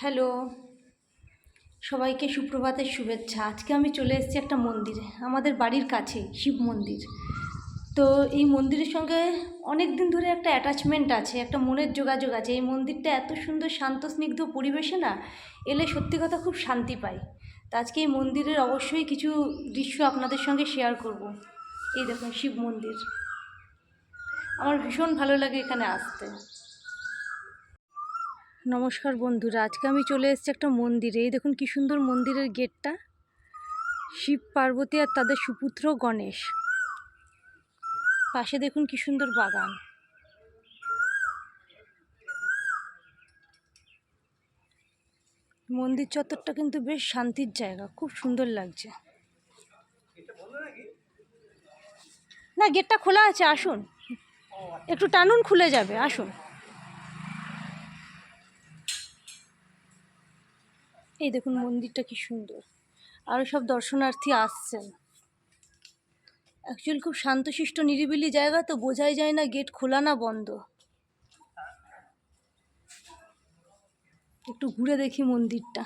Hello. সবাইকে সুপ্রভাতের শুভেচ্ছা। আজকে আমি চলে এসেছি একটা মন্দিরে, আমাদের বাড়ির কাছে, শিব মন্দির। তো এই মন্দিরের সঙ্গে অনেক দিন ধরে একটা অ্যাটাচমেন্ট আছে, একটা মনের যোগাযোগ আছে। এই মন্দিরটা এত সুন্দর, শান্ত, স্নিগ্ধ পরিবেশে না, এলে সত্যি কথা খুব শান্তি পাই। তো আজকে এই মন্দিরের অবশ্যই কিছু দৃশ্য আপনাদের সঙ্গে শেয়ার করব। এই দেখুন, শিব মন্দির। আমার ভীষণ ভালো লাগে এখানে আসতে। নমস্কার বন্ধুরা, আজকে আমি চলে এসেছি একটা মন্দিরে। এই দেখুন কি সুন্দর মন্দিরের গেটটা। শিব পার্বতী আর তাদের সুপুত্র গণেশ। পাশে দেখুন কি সুন্দর বাগান। মন্দির চত্বরটা কিন্তু বেশ শান্তির জায়গা, খুব সুন্দর লাগছে। না, গেটটা খোলা আছে, আসুন। একটু টানুন, খুলে যাবে, আসুন। এই দেখুন মন্দিরটা কি সুন্দর। আরও সব দর্শনার্থী আসছেন। অ্যাকচুয়ালি খুব শান্তশিষ্ট, নিরিবিলি জায়গা তো বোঝাই যায় না, গেট খোলা না বন্ধ। একটু ঘুরে দেখি মন্দিরটা।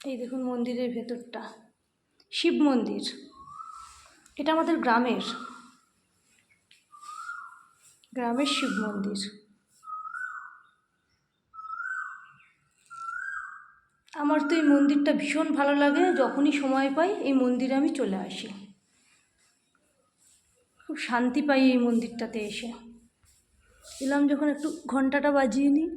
এই দেখুন মন্দিরের ভেতরটা। শিব মন্দির। এটা আমাদের গ্রামের। গ্রামের শিব মন্দির। আমার তো এই মন্দিরটা ভীষণ ভালো লাগে, যখনই সময় পাই এই মন্দিরে আমি চলে আসি। খুব শান্তি পাই এই মন্দিরটাতে এসে। এলাম যখন একটু ঘন্টাটা বাজিয়ে নিই।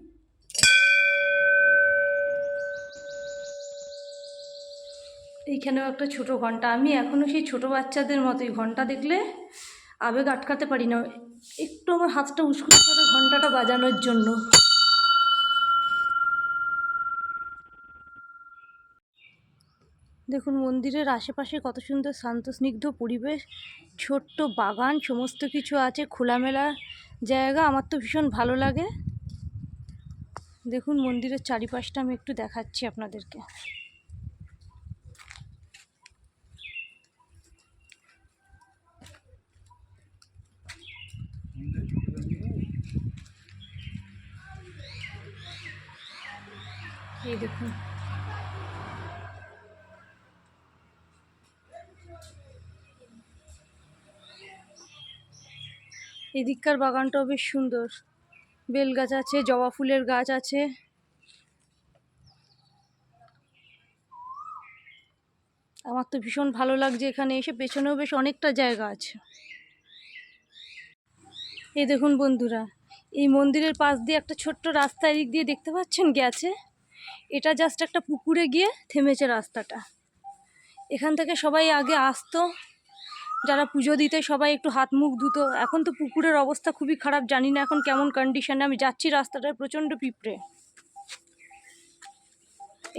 এইখানেও একটা ছোট ঘণ্টা। আমি এখনও সেই ছোট বাচ্চাদের মতোই ঘণ্টা দেখলে আবেগ আটকাতে পারি না। একটু আমার হাতটা উস্কুস করে ঘন্টাটা বাজানোর জন্য। দেখুন, মন্দিরের আশেপাশে কত সুন্দর শান্ত, স্নিগ্ধ পরিবেশ, ছোট্ট বাগান, সমস্ত কিছু আছে, খোলামেলা জায়গা। আমার তো ভীষণ ভালো লাগে। দেখুন, মন্দিরের চারিপাশটা আমি একটু দেখাচ্ছি আপনাদেরকে। এই দেখুন। এদিককার বাগানটাও বেশ সুন্দর। বেল গাছ আছে, জবা ফুলের গাছ আছে। আমার তো ভীষণ ভালো লাগছে এখানে এসে, পেছনেও বেশ অনেকটা জায়গা আছে। এই দেখুন বন্ধুরা, এই মন্দিরের পাশ দিয়ে একটা ছোট্ট রাস্তা এদিক দিয়ে দেখতে পাচ্ছেন গেছে এটা জাস্ট একটা পুকুরে গিয়ে থেমেছে রাস্তাটা। এখান থেকে সবাই আগে আসতো, যারা পুজো দিতে সবাই একটু হাত মুখ ধুতো। এখন তো পুকুরের অবস্থা খুবই খারাপ, জানি না এখন কেমন কন্ডিশনে আমি যাচ্ছি রাস্তাটায় প্রচণ্ড পিঁপড়ে।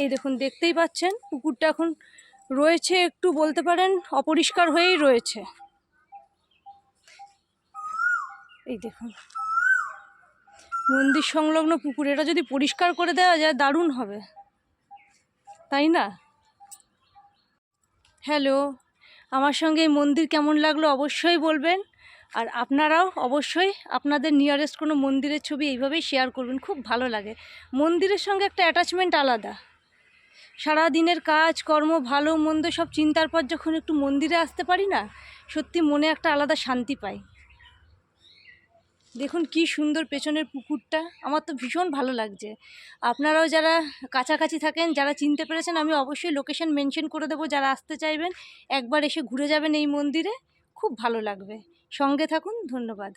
এই দেখুন, দেখতেই পাচ্ছেন, পুকুরটা এখন রয়েছে একটু বলতে পারেন, অপরিষ্কার হয়েই রয়েছে। এই দেখুন। মন্দির সংলগ্ন পুকুর, এটা যদি পরিষ্কার করে দেওয়া যায়, দারুণ হবে। তাই না? হ্যালো আমার সঙ্গে এই মন্দির কেমন লাগল অবশ্যই বলবেন। আর আপনারাও অবশ্যই আপনাদের নিয়ারেস্ট কোনো মন্দিরের ছবি এইভাবেই শেয়ার করবেন, খুব ভালো লাগে। মন্দিরের সঙ্গে একটা অ্যাটাচমেন্ট আলাদা। সারা দিনের কাজ, কর্ম, ভালো, মন্দ সব চিন্তার পর যখন একটু মন্দিরে আসতে পারি না, সত্যি মনে একটা আলাদা শান্তি পাই। দেখুন কি সুন্দর পেছনের পুকুরটা, আমার তো ভীষণ ভালো লাগছে। আপনারাও যারা কাছাকাছি থাকেন, যারা চিনতে পেরেছেন, আমি অবশ্যই লোকেশন মেনশন করে দেবো, যারা আসতে চাইবেন, একবার এসে ঘুরে যাবেন এই মন্দিরে, খুব ভালো লাগবে। সঙ্গে থাকুন, ধন্যবাদ।